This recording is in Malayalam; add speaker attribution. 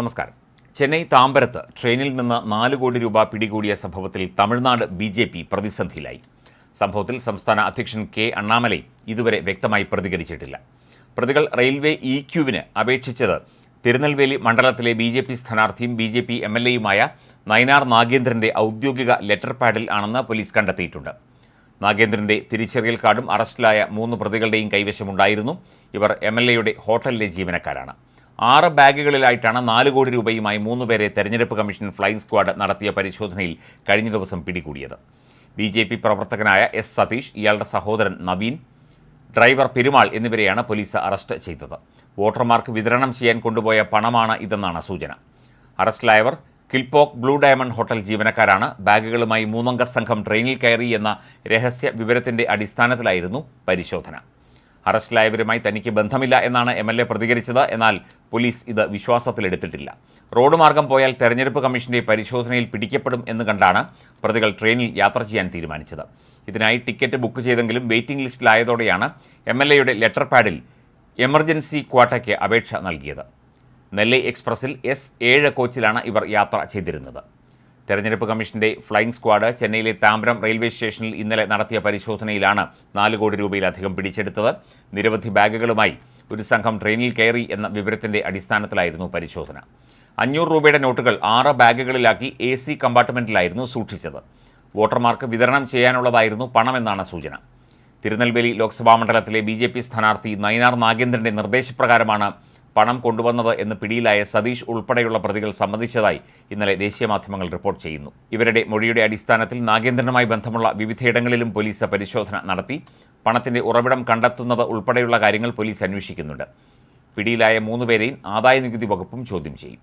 Speaker 1: നമസ്കാരം. ചെന്നൈ താമ്പരത്ത് ട്രെയിനിൽ നിന്ന് നാല് കോടി രൂപ പിടികൂടിയ സംഭവത്തിൽ തമിഴ്നാട് ബി ജെ പി പ്രതിസന്ധിയിലായി. സംഭവത്തിൽ സംസ്ഥാന അധ്യക്ഷൻ കെ അണ്ണാമലൈ ഇതുവരെ വ്യക്തമായി പ്രതികരിച്ചിട്ടില്ല. പ്രതികൾ റെയിൽവേ ഇ ക്യൂവിന് അപേക്ഷിച്ചത് തിരുനെൽവേലി മണ്ഡലത്തിലെ ബി ജെ പി സ്ഥാനാർത്ഥിയും B J P M L എയുമായ Nainar നാഗേന്ദ്രന്റെ ഔദ്യോഗിക ലെറ്റർ പാഡിൽ ആണെന്ന് പോലീസ് കണ്ടെത്തിയിട്ടുണ്ട്. നാഗേന്ദ്രന്റെ തിരിച്ചറിയൽ കാർഡും അറസ്റ്റിലായ മൂന്ന് പ്രതികളുടെയും കൈവശമുണ്ടായിരുന്നു. ഇവർ എം എൽ എയുടെ ഹോട്ടലിലെ ജീവനക്കാരാണ്. ആറ് ബാഗുകളിലായിട്ടാണ് നാല് കോടി രൂപയുമായി മൂന്ന് പേരെ തെരഞ്ഞെടുപ്പ് കമ്മീഷൻ ഫ്ലൈയിങ് സ്ക്വാഡ് നടത്തിയ പരിശോധനയിൽ കഴിഞ്ഞ ദിവസം പിടികൂടിയത്. ബി ജെ പി പ്രവർത്തകനായ എസ് സതീഷ് ഇയാളുടെ സഹോദരൻ നവീൻ ഡ്രൈവർ പെരുമാൾ എന്നിവരെയാണ് പോലീസ് അറസ്റ്റ് ചെയ്തത്. വോട്ടർമാർക്ക് വിതരണം ചെയ്യാൻ കൊണ്ടുപോയ പണമാണ് ഇതെന്നാണ് സൂചന. അറസ്റ്റിലായവർ കിൽപോക്ക് ബ്ലൂ ഡയമണ്ട് ഹോട്ടൽ ജീവനക്കാരാണ്. ബാഗുകളുമായി മൂന്നംഗ സംഘം ട്രെയിനിൽ കയറി എന്ന രഹസ്യ വിവരത്തിന്റെ അടിസ്ഥാനത്തിലായിരുന്നു പരിശോധന. അറസ്റ്റിലായവരുമായി തനിക്ക് ബന്ധമില്ല എന്നാണ് എം എൽ എ പ്രതികരിച്ചത്. എന്നാൽ പോലീസ് ഇത് വിശ്വാസത്തിലെടുത്തിട്ടില്ല. റോഡ് മാർഗം പോയാൽ തെരഞ്ഞെടുപ്പ് കമ്മീഷന്റെ പരിശോധനയിൽ പിടിക്കപ്പെടും എന്ന് കണ്ടാണ് പ്രതികൾ ട്രെയിനിൽ യാത്ര ചെയ്യാൻ തീരുമാനിച്ചത്. ഇതിനായി ടിക്കറ്റ് ബുക്ക് ചെയ്തെങ്കിലും വെയിറ്റിംഗ് ലിസ്റ്റിലായതോടെയാണ് എം എൽ എയുടെ ലെറ്റർ പാഡിൽ എമർജൻസി ക്വാട്ടയ്ക്ക് അപേക്ഷ നൽകിയത്. നെല്ലൈ എക്സ്പ്രസിൽ എസ് ഏഴ് കോച്ചിലാണ് ഇവർ യാത്ര ചെയ്തിരുന്നത്. തെരഞ്ഞെടുപ്പ് കമ്മീഷന്റെ ഫ്ലൈയിംഗ് സ്ക്വാഡ് ചെന്നൈയിലെ താമ്പരം റെയിൽവേ സ്റ്റേഷനിൽ ഇന്നലെ നടത്തിയ പരിശോധനയിലാണ് നാല് കോടി രൂപയിലധികം പിടിച്ചെടുത്തത്. നിരവധി ബാഗുകളുമായി ഒരു സംഘം ട്രെയിനിൽ കയറി എന്ന വിവരത്തിന്റെ അടിസ്ഥാനത്തിലായിരുന്നു പരിശോധന. അഞ്ഞൂറ് രൂപയുടെ നോട്ടുകൾ ആറ് ബാഗുകളിലാക്കി എ സി കമ്പാർട്ട്മെന്റിലായിരുന്നു സൂക്ഷിച്ചത്. വോട്ടർമാർക്ക് വിതരണം ചെയ്യാനുള്ളതായിരുന്നു പണമെന്നാണ് സൂചന. തിരുനെൽവേലി ലോക്സഭാ മണ്ഡലത്തിലെ ബി ജെ പി സ്ഥാനാർത്ഥി നയനാർ നാഗേന്ദ്രന്റെ നിർദ്ദേശപ്രകാരമാണ് പണം കൊണ്ടുവന്നത് എന്ന് പിടിയിലായ സതീഷ് ഉൾപ്പെടെയുള്ള പ്രതികൾ സംബന്ധിച്ചതായി ഇന്നലെ ദേശീയ മാധ്യമങ്ങൾ റിപ്പോർട്ട് ചെയ്യുന്നു. ഇവരുടെ മൊഴിയുടെ അടിസ്ഥാനത്തിൽ നാഗേന്ദ്രനുമായി ബന്ധമുള്ള വിവിധയിടങ്ങളിലും പോലീസ് പരിശോധന നടത്തി. പണത്തിന്റെ ഉറവിടം കണ്ടെത്തുന്നത് ഉൾപ്പെടെയുള്ള കാര്യങ്ങൾ പോലീസ് അന്വേഷിക്കുന്നുണ്ട്. പിടിയിലായ മൂന്നുപേരെയും ആദായനികുതി വകുപ്പും ചോദ്യം ചെയ്യും.